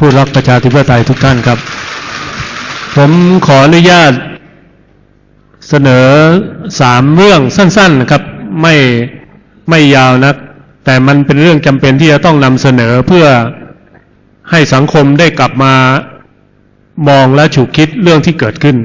ผู้รักประชาธิปไตยทุกท่านครับ ผมขออนุญาตเสนอสามเรื่องสั้นๆนะครับ ไม่ไม่ยาวนัก แต่มันเป็นเรื่องจำเป็นที่จะต้องนำเสนอเพื่อให้สังคมได้กลับมามองและฉุกคิดเรื่องที่เกิดขึ้น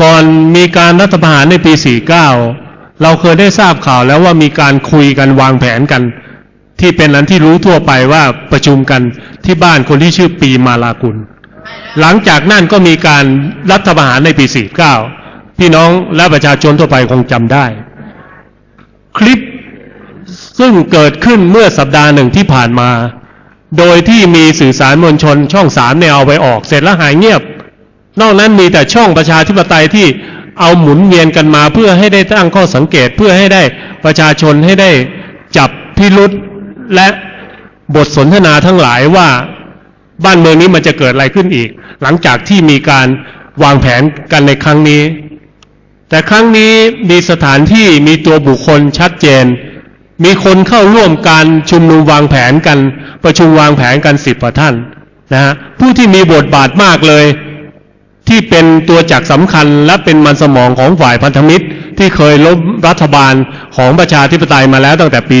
ก่อนมีการรัฐประหารในปี 49 เราเคยได้ทราบข่าวแล้วว่ามีการคุยกันวางแผนกัน ที่เป็นอันที่รู้ทั่วไปว่าประชุมกัน ที่บ้านคนที่ชื่อปีมาลากุล หลังจากนั้นก็มีการรัฐประหารในปี 49 พี่น้องและประชาชนทั่วไปคงจำได้ คลิปซึ่งเกิดขึ้นเมื่อสัปดาห์หนึ่งที่ผ่านมา โดยที่มีสื่อสารมวลชนช่องสามเนี่ยเอาไปออก เสร็จแล้วหายเงียบ นอกนั้นมีแต่ช่องประชาธิปไตยที่เอาหมุนเวียนกันมาเพื่อให้ได้ตั้งข้อสังเกตเพื่อให้ได้ประชาชนให้ได้จับพิรุษและ บทสนทนาทั้งหลายว่าบ้านเมืองนี้มันจะเกิดอะไรขึ้นอีก หลังจากที่มีการวางแผนกันในครั้งนี้ แต่ครั้งนี้มีสถานที่มีตัวบุคคลชัดเจน มีคนเข้าร่วมการชุมนุมวางแผนกัน ประชุมวางแผนกันสิบกว่าท่านนะฮะผู้ที่มีบทบาทมากเลย ที่เป็นตัวจักสำคัญและเป็นมันสมองของฝ่ายพันธมิตร ที่เคยล้มรัฐบาลของประชาธิปไตยมาแล้วตั้งแต่ปี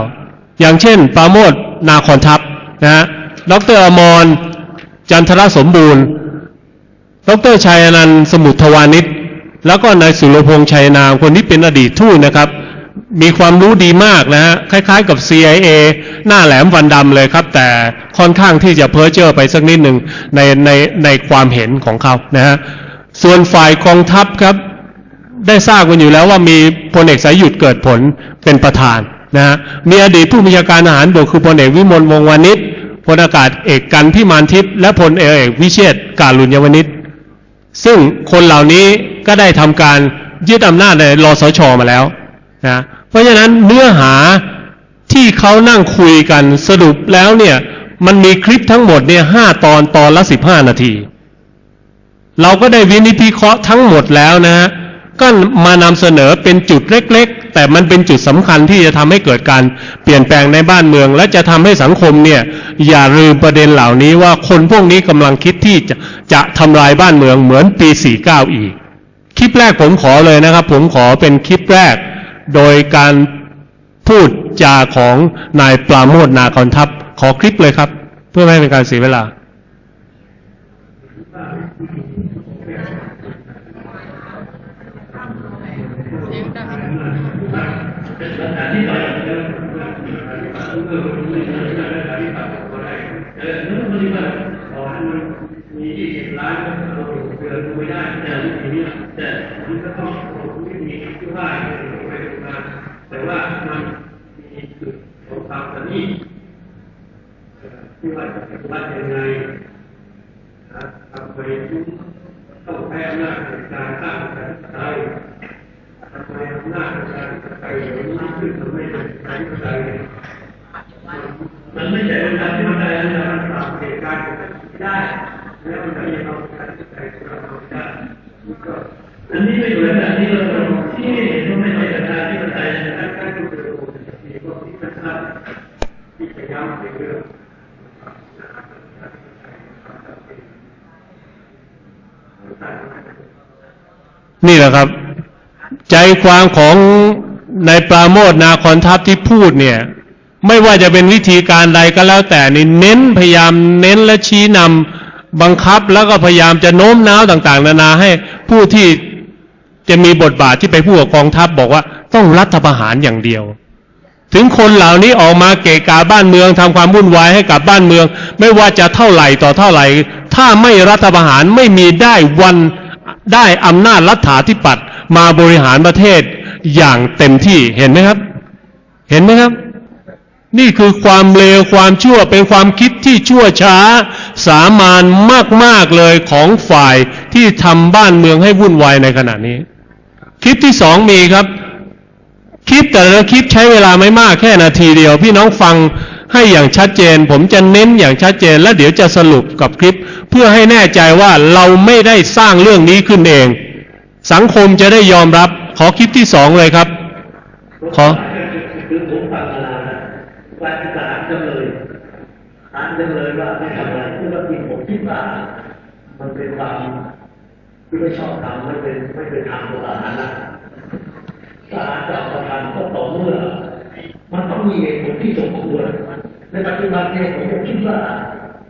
19 อย่างเช่นปราโมท นาคอนทัพนะฮะดรอมร จันทรสมบูรณ์ ดรชัยนันสมุทรทวานิชแล้วก็นายสุรพงษ์ชัยนามคนที่เป็นอดีตทูตนะครับ มีความรู้ดีมากนะฮะคล้ายๆกับ CIA หน้าแหลมฟันดำเลยครับ แต่ค่อนข้างที่จะเพ้อเจ้อไปสักนิดหนึ่งในในในความเห็นของเขานะฮะส่วนฝ่ายกองทัพครับ ได้ทราบกันอยู่แล้วว่ามีพลเอกสายหยุดเกิดผลเป็นประธาน นะฮะมีอดีตผู้บัญชาการทหารบกคือพลเอกวิมลวงวานิชพลอากาศเอกกันพิมานทิพย์และพลเอกวิเชษการุญยวนิชซึ่งคนเหล่านี้ก็ได้ทำการยึดอำนาจในรสชมาแล้วนะเพราะฉะนั้นเนื้อหาที่เขานั่งคุยกันสรุปแล้วเนี่ยมันมีคลิปทั้งหมดเนี่ยห้าตอนตอนละสิบห้านาที เราก็ได้วินิจพิเคราะห์ทั้งหมดแล้วนะฮะก็มานำเสนอเป็นจุดเล็ก แต่มันเป็นจุดสำคัญที่จะทำให้เกิดการเปลี่ยนแปลงในบ้านเมือง และจะทำให้สังคมเนี่ยอย่าลืมประเด็นเหล่านี้ว่าคนพวกนี้กำลังคิดที่จะจะทำลายบ้านเมืองเหมือนปี 49 อีก คลิปแรกผมขอเลยนะครับ ผมขอเป็นคลิปแรก โดยการพูดจาของนายปราโมทนาคอนทัพขอคลิปเลยครับ เพื่อไม่ให้เป็นการเสียเวลา มียี่สิบล้านเราเดือนดูไม่ได้แต่ทีนี้แต่มันก็ต้องวิธีที่ว่าไปมาแต่ว่ามันมีจุดของความสนิทที่ว่าจะวัดยังไงทำไปต้องแพ้อำนาการตั้งแต่ใจทำไมอำนาจในการไปมากขึ้นทำไมเป็นการที่ใจมันไม่ใช่เป็นการที่ใจนะมันปรับเหตุการณ์ได้ แล้วมันจะมีความขัดใจเราได้อันนี้ไม่เหมือนอันนี้เราต้องที่เห็นว่าไม่ใช่ประชาธิปไตยนะการดูดูมีพวกที่มันทำที่พยายามไปเรื่อง นี่แหละครับ ใจความของนายปราโมทนาคอนทัพที่พูดเนี่ย ไม่ว่าจะเป็นวิธีการใดก็แล้วแต่นี่เน้นพยายามเน้นและชี้นำบังคับแล้วก็พยายามจะโน้มน้าวต่าง ๆ นานาให้ผู้ที่จะมีบทบาทที่ไปพูดกับกองทัพบอกว่าต้องรัฐประหารอย่างเดียว ถึงคนเหล่านี้ออกมาเกะกาบ้านเมืองทำความวุ่นวายให้กับบ้านเมือง ไม่ว่าจะเท่าไหร่ต่อเท่าไหร่ ถ้าไม่รัฐประหารไม่มีได้วัน ได้อำนาจรัฐาธิปัตย์มาบริหารประเทศอย่างเต็มที่เห็นไหมครับ เห็นไหมครับ นี่คือความเลวความชั่วเป็นความคิดที่ชั่วช้า สามานมาก ๆ เลยของฝ่ายที่ทำบ้านเมืองให้วุ่นวายในขณะนี้ คลิปที่สองมีครับ คลิปแต่ละคลิปใช้เวลาไม่มากแค่นาทีเดียว พี่น้องฟังให้อย่างชัดเจน ผมจะเน้นอย่างชัดเจน และเดี๋ยวจะสรุปกับคลิป พื่อให้แน่ใจว่าเราไม่ได้สร้างเรื่องนี้ขึ้นเอง สังคมจะได้ยอมรับ ขอคลิปที่สองเลยครับ ขอผมฟังมานานแล้วว่าจำเลยศาลเลยเลยว่าไม่ทำอะไรคือว่าจริงผมคิดว่ามันเป็นความที่ไม่ชอบทำไม่เป็นไม่เป็นธรรมของทหารนะทหารจะเอาประทานก็ต่อเมื่อ มันต้องมีเหตุผลที่สมควรในปัจจุบันเนี่ยผมก็คิดว่า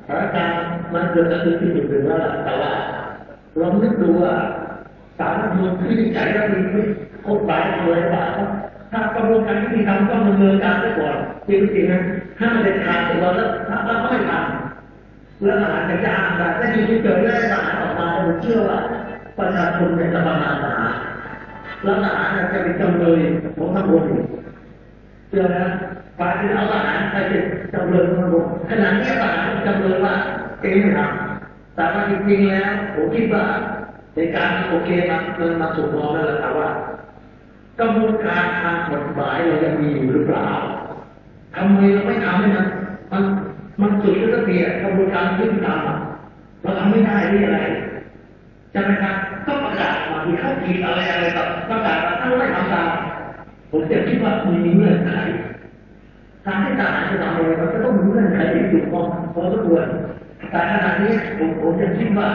สถานการณ์มันเกิดจะคือที่หนึ่งหรือว่าแต่ว่าเรานึกดูว่าสารรัฐธรรมนูญวินิจฉัยแล้วมีกฎหมายอะไรบ้างถ้ากระบวนการยุติธรรมต้องดำเนินการไปก่อนจริงๆนะถ้าเด็ดขาดตัวแล้วถ้าเราไม่ทำแล้วหาจะจ้างแต่ถ้าอยู่ที่เกิดเรื่องทหารออกมาผมเชื่อว่าประชาชนเนี่ยจะประมาททหารแล้วทหารจะเป็นจำเลยของทั้งหมดเชื่อนะ ฝ่ายที่เอาทหารไปเป็นจำเลยของทั้งหมดขณะนี้ทหารจำเลยว่าเองไม่ทำแต่ว่าจริงๆแล้วผมคิดว่าในการโอเคมันมันมาสู่มองแล้วแหละแต่ว่ากระบวนการทางกฎหมายเรายังมีอยู่หรือเปล่าทำไมเราไม่ทำให้มันมันมันสุดระเบียบกระบวนการยุติธรรมเราทำไม่ได้ที่ออะไรใช่ไหมครับก็ประกาศมามีข้อผิดอะไรอะไรแบบประกาศว่าถ้าไม่ทำตามผมจะคิดว่ามีเงื่อนไข ทางให้ทหารจะทำอะไรมันก็ต้องมีเงื่อนไขที่ถูกต้องพอสมควรแต่ขณะนี้ผมผมจะคิดว่า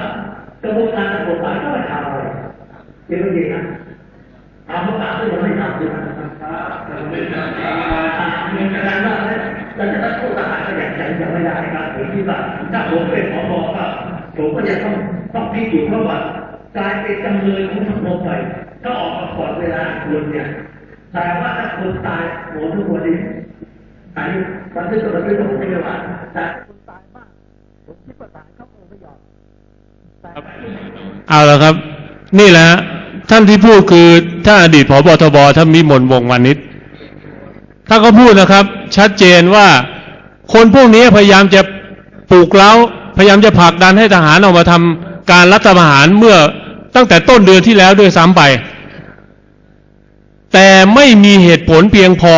กระบวนการกฎหมายก็ไม่ทำอะไรเป็นเรื่ดีนะทำประกาศก็ยังไม่ทำใช่ไหมเป็นทางเงินการว่าเราจะต้องโทษทหารก็อย่างใจยังไม่ได้ครับผมคิดว่าถ้าผมเป็นผบก็ผมก็จะต้องต้องพิสูจน์เพราะว่ากลายเป็นจำเลยของสังคมไปถ้าออกมาก่อนเวลาควรเนี่ยแต่ว่าถ้าคนตายโหทุกคนนี้ อันนี้บันทึกกับบันไม่ได้ว่าแต่คนตายมากผมคิดว่าตายเขาคงไม่ยอมเอาละครับ นี่แหละท่านที่พูดคือท่านอดีตผบทบท่านมิมลวงวานิชถ้าก็พูดนะครับ ชัดเจนว่าคนพวกนี้พยายามจะปลูกเล้า พยายามจะผลักดันให้ทหารออกมาทำการรัฐประหารเมื่อตั้งแต่ต้นเดือนที่แล้วด้วยซ้ำไป แต่ไม่มีเหตุผลเพียงพอ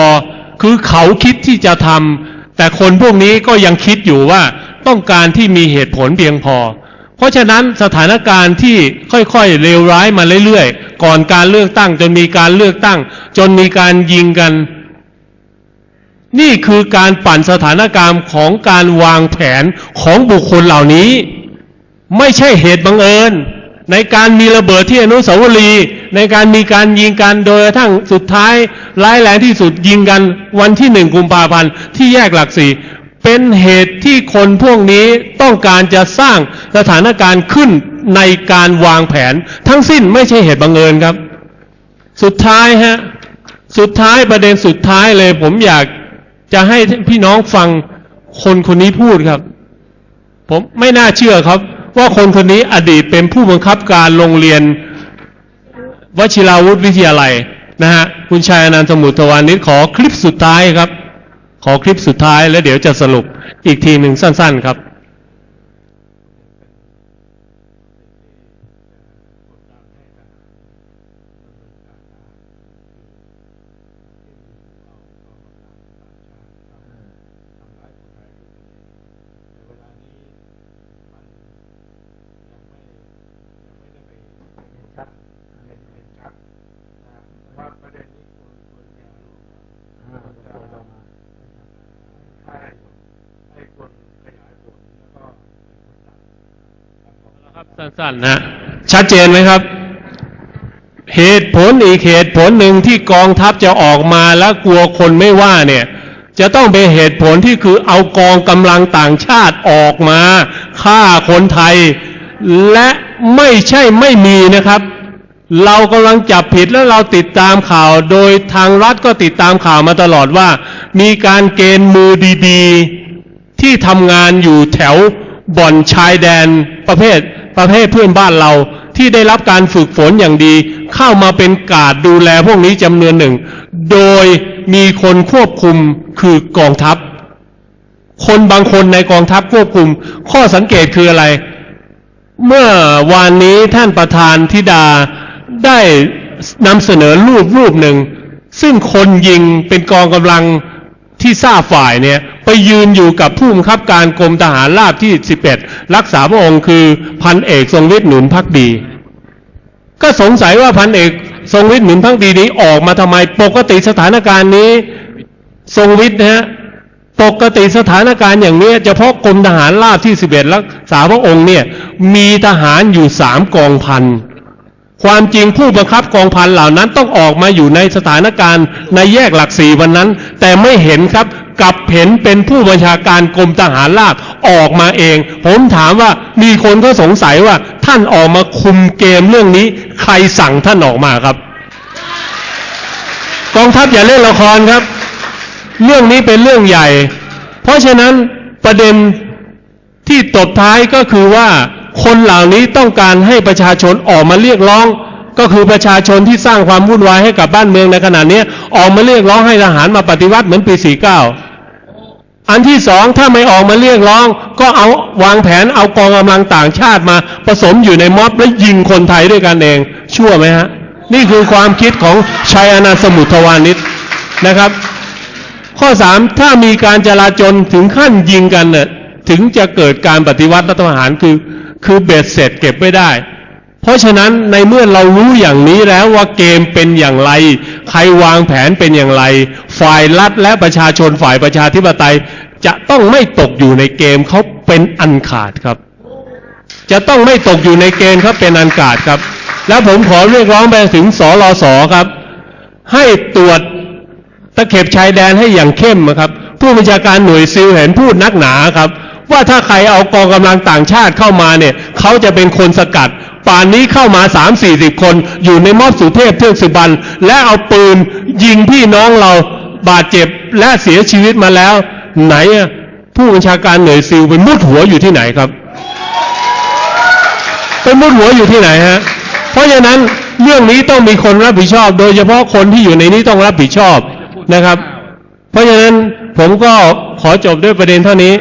คือเขาคิดที่จะทำแต่คนพวกนี้ก็ยังคิดอยู่ว่าต้องการที่มีเหตุผลเพียงพอ เพราะฉะนั้นสถานการณ์ที่ค่อยๆเลวร้ายมาเรื่อยๆ ก่อนการเลือกตั้งจนมีการเลือกตั้ง จนมีการยิงกัน นี่คือการปั่นสถานการณ์ของการวางแผนของบุคคลเหล่านี้ ไม่ใช่เหตุบังเอิญ ในการมีระเบิดที่อนุสาวรีย์ ในการมีการยิงกันโดยทั่งสุดท้ายร้ายแรงที่สุดยิงกันวันที่หนึ่งกุมภาพันธ์ที่แยกหลักสี่เป็นเหตุที่คนพวกนี้ต้องการจะสร้างสถานการณ์ขึ้นในการวางแผน ทั้งสิ้นไม่ใช่เหตุบังเอิญครับ สุดท้ายฮะสุดท้ายประเด็นสุดท้ายเลย ผมอยากจะให้พี่น้องฟังคนคนนี้พูดครับ ผมไม่น่าเชื่อครับ ว่าคนคนนี้อดีตเป็นผู้บังคับการโรงเรียน วชิราวุธวิทยาลัยนะฮะคุณชายอนันต์สมุทรวานิชขอคลิปสุดท้ายครับ ขอคลิปสุดท้ายแล้วเดี๋ยวจะสรุปอีกทีหนึ่งสั้น ๆ ครับครับ ว่าประเด็นนี้ควรควรจะ อ่าตัวเรามา ให้ให้คนขยายผลแล้วก็เป็นคนตัดครับผม ครับ สั้นๆนะชัดเจนไหมครับ เหตุผลอีกเหตุผลหนึ่งที่กองทัพจะออกมาแล้วกลัวคนไม่ว่าเนี่ยจะต้องเป็นเหตุผลที่คือเอากองกำลังต่างชาติออกมาฆ่าคนไทย และไม่ใช่ไม่มีนะครับ เรากำลังจับผิดและเราติดตามข่าว โดยทางรัฐก็ติดตามข่าวมาตลอดว่า มีการเกณฑ์มือดี ๆ ที่ทำงานอยู่แถวบ่อนชายแดนประเภท ประเภทเพื่อนบ้านเราที่ได้รับการฝึกฝนอย่างดี เข้ามาเป็นกาดดูแลพวกนี้จำนวนหนึ่ง โดยมีคนควบคุมคือกองทัพ คนบางคนในกองทัพควบคุม ข้อสังเกตคืออะไร เมื่อวานนี้ท่านประธานธิดาได้นำเสนอรูปรูปหนึ่ง ซึ่งคนยิงเป็นกองกำลัง ที่ทราบฝ่ายเนี่ยไปยืนอยู่กับผู้บังคับการกรมทหารราบที่ 11 รักษาพระองค์คือพันเอกทรงฤทธิ์หนุนพักดี ก็สงสัยว่าพันเอกทรงฤทธิ์หนุนพักดีนี้ออกมาทำไมปกติสถานการณ์นี้ ทรงฤทธิ์นะฮะปกติสถานการณ์อย่างนี้เฉพาะกรมทหารราบที่ 11 รักษาพระองค์เนี่ยมีทหารอยู่สามกองพัน ความจริงผู้บังคับกองพันเหล่านั้นต้องออกมาอยู่ในสถานการณ์ในแยกหลักสี่วันนั้น แต่ไม่เห็นครับกลับเห็นเป็นผู้บัญชาการกรมทหารราบออกมาเอง ผมถามว่ามีคนก็สงสัยว่า ท่านออกมาคุมเกมเรื่องนี้ ใครสั่งท่านออกมาครับ กองทัพอย่าเล่นละครครับ เรื่องนี้เป็นเรื่องใหญ่ เพราะฉะนั้นประเด็นที่ตบท้ายก็คือว่า คนเหล่านี้ต้องการให้ประชาชนออกมาเรียกร้อง ก็คือประชาชนที่สร้างความวุ่นวายให้กับบ้านเมืองในขณะนี้ออกมาเรียกร้องให้ทหารมาปฏิวัติเหมือนปี 49 อันที่สองถ้าไม่ออกมาเรียกร้อง ก็เอาวางแผนเอากองกำลังต่างชาติมาผสมอยู่ในม็อบและยิงคนไทยด้วยกันเอง ชั่วไหมฮะ นี่คือความคิดของชัยอนันต์สมุทรวานิชนะครับ ข้อสามถ้ามีการจลาจลถึงขั้นยิงกันเนี่ยถึงจะเกิดการปฏิวัติรัฐประหารคือ คือเบ็ดเสร็จเก็บไม่ได้ เพราะฉะนั้นในเมื่อเรารู้อย่างนี้แล้วว่าเกมเป็นอย่างไร ใครวางแผนเป็นอย่างไร ฝ่ายรัฐและประชาชนฝ่ายประชาธิปไตย จะต้องไม่ตกอยู่ในเกมเขาเป็นอันขาดครับ จะต้องไม่ตกอยู่ในเกณฑ์ครับเป็นอันขาดครับ แล้วผมขอเรียกร้องไปถึงสรสครับ ให้ตรวจตะเข็บชายแดนให้อย่างเข้มนะครับ ผู้บัญชาการหน่วยซิลเห็นพูดนักหนาครับ ว่าถ้าใครเอากองกำลังต่างชาติเข้ามาเนี่ยเขาจะเป็นคนสกัดป่านนี้เข้ามาสามสี่สิบคน อยู่ในมอบสุเทพเทือกสุบรรณและเอาปืนยิงพี่น้องเราบาดเจ็บและเสียชีวิตมาแล้ว ไหนผู้บัญชาการหน่วยซิลไปมุดหัวอยู่ที่ไหนครับไปมุดหัวอยู่ที่ไหนฮะ เพราะฉะนั้นเรื่องนี้ต้องมีคนรับผิดชอบ โดยเฉพาะคนที่อยู่ในนี้ต้องรับผิดชอบนะครับ เพราะฉะนั้นผมก็ขอจบด้วยประเด็นเท่านี้